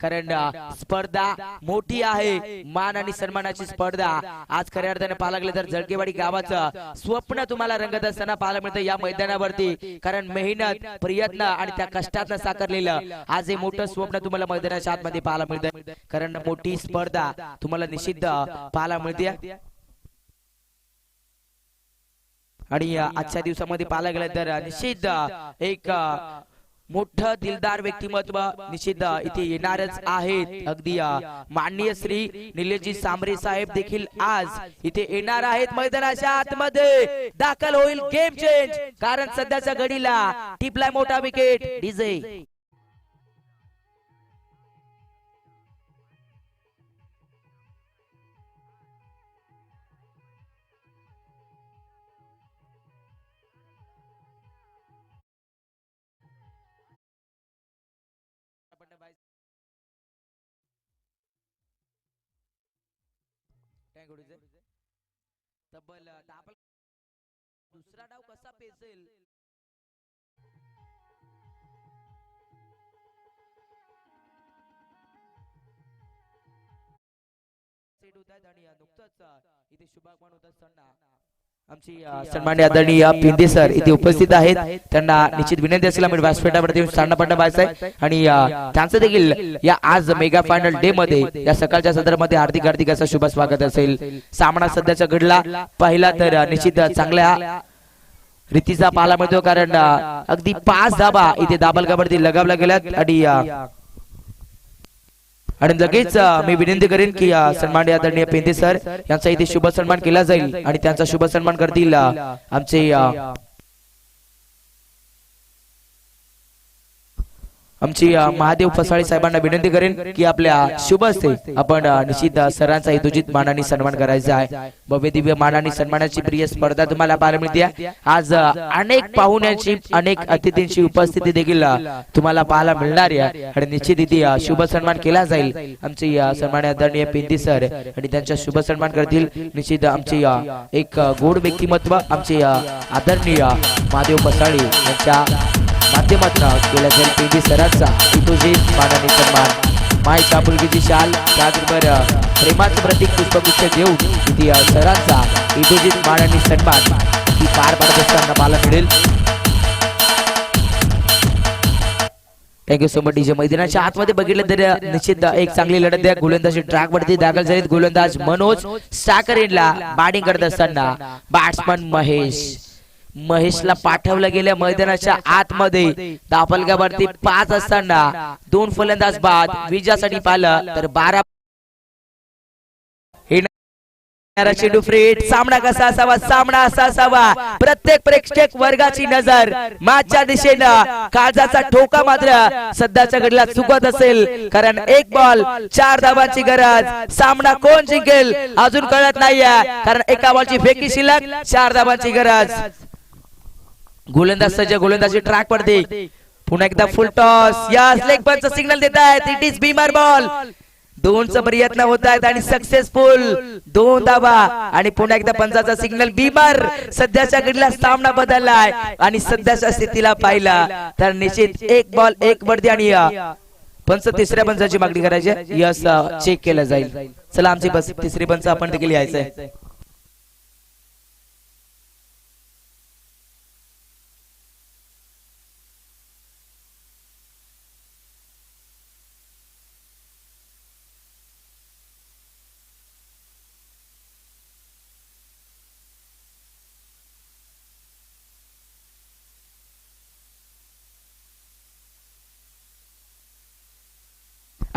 कारण स्पर्धा मोठी आहे. मान आणि सन्मानाची स्पर्धा. आज खऱ्या अर्थाने पाहायला गेलं तर जळकेवाडी गावाचं स्वप्न तुम्हाला रंगत असताना पाहायला मिळतं या मैदानावरती. कारण मेहनत प्रयत्न आणि त्या कष्टातनं साकारलेलं आज हे मोठं स्वप्न तुम्हाला मैदानाच्या आतमध्ये पाहायला मिळतं कारण मोठी स्पर्धा तुम्हाला निषिद्ध पाहायला मिळते. आणि आजच्या दिवसामध्ये पाहायला गेलं तर निषिद्ध एक मोठं दिलदार व्यक्तिमत्व निषिद्ध इथे येणारच आहेत. अगदी माननीय श्री निलेशजी सांबरे साहेब देखील आज इथे येणार आहेत मैदानाच्या आतमध्ये. दाखल होईल गेम चेंज कारण सध्याच्या घडीला टिपलाय मोठा विकेट डीजे तब्बल दाबल दुसरा डाव कसा पेसेल सेट होत आहेत आणि नुकतंच इथे शुभागमन होत असताना सन्मान्य आदरणीय पिंदे सर इथे उपस्थित आहेत. त्यांना निश्चित विनंती असेल आम्ही व्यासपीठावरती स्थान पडणं आहे आणि त्यांचं देखील या आज मेगा फायनल डे मध्ये या सकाळच्या सदरामध्ये हार्दिक हार्दिक असं शुभ स्वागत असेल. सामना सध्याचा घडला पहिला तर निश्चित चांगल्या रीतीचा पाहायला मिळतो कारण अगदी पाच धाबा इथे दाबलगावरती लगावल्या गेल्यात आणि आणि लगेच मी विनंती करेन की अ, सन्माननीय आदरणीय पेंदे सर यांचा इथे शुभ सन्मान केला जाईल आणि त्यांचा शुभ सन्मान करतील आमचे आमची महादेव फसाळे साहेबांना विनंती करेन की आपल्या शुभ असते आपण निश्चित सरांचा हेतुजित मानाने सन्मान करायचा आहे. भव्य दिव्य मानाने सन्मानाची प्रिय स्पर्धा तुम्हाला पाहायला मिळते. आज अनेक पाहुण्यांची अनेक अतिथींची उपस्थिती देखील तुम्हाला पाहायला मिळणार आहे. आणि निश्चित इथे शुभ सन्मान केला जाईल. आमचे सन्मान आदरणीय पिंदी सर आणि त्यांचा शुभ सन्मान करतील. निश्चित आमचे एक गोड व्यक्तिमत्व आमचे आदरणीय महादेव फसाळे यांच्या माध्यमातून केला जाईल पेंडी सरांचा. तुझी मानाने सन्मान. माय चापुलकीची शाल त्याचबरोबर प्रेमाचं प्रतीक पुष्पगुच्छ देऊन ती सरांचा इतोजीत मानाने सन्मान. ही पार पाडत असताना मला मिळेल थँक्यू सो मच डीजे मैदानाच्या आतमध्ये बघितलं तर निश्चित एक चांगली लढत द्या. गोलंदाजी ट्रॅक वरती दाखल झालीत. गोलंदाज मनोज साकरेला बॅटिंग करत असताना बॅट्समन महेश महेशला पाठवलं गेल्या मैदानाच्या आतमध्ये. दापलगावरती पाच असताना दोन फलंदाज बाद विजयासाठी पाहिलं तर बारा चेंडू फ्रेट सामना कसा असावा? सामना असा असावा? प्रत्येक प्रेक्षक वर्गाची नजर माझ्या दिशेनं. काळजाचा ठोका मात्र सध्याच्या घडीला चुकत असेल. कारण एक बॉल चार धावांची गरज. सामना कोण जिंकेल अजून कळत नाहीये. कारण एका बॉलची फेकी शिल्लक चार धावांची गरज. गोलंदाज सज्ज गोलंदाजी ट्रॅक पडते पुन्हा एकदा full toss yes leg punch signal देत आहेत. इट इज बीमर बॉल दोनचा प्रयत्न होत आहेत आणि सक्सेसफुल दोन धावा. आणि पुन्हा एकदा पंचाचा सिग्नल बीमर सध्याच्या घडीला सामना बदललाय. आणि सध्याच्या स्थितीला पाहिला. तर निश्चित एक बॉल एक बडदी आणि पंच तिसऱ्या पंचाची मागणी करायची यस चेक केलं जाईल. चला आमची बस तिसरी पंच आपण देखील यायचंय.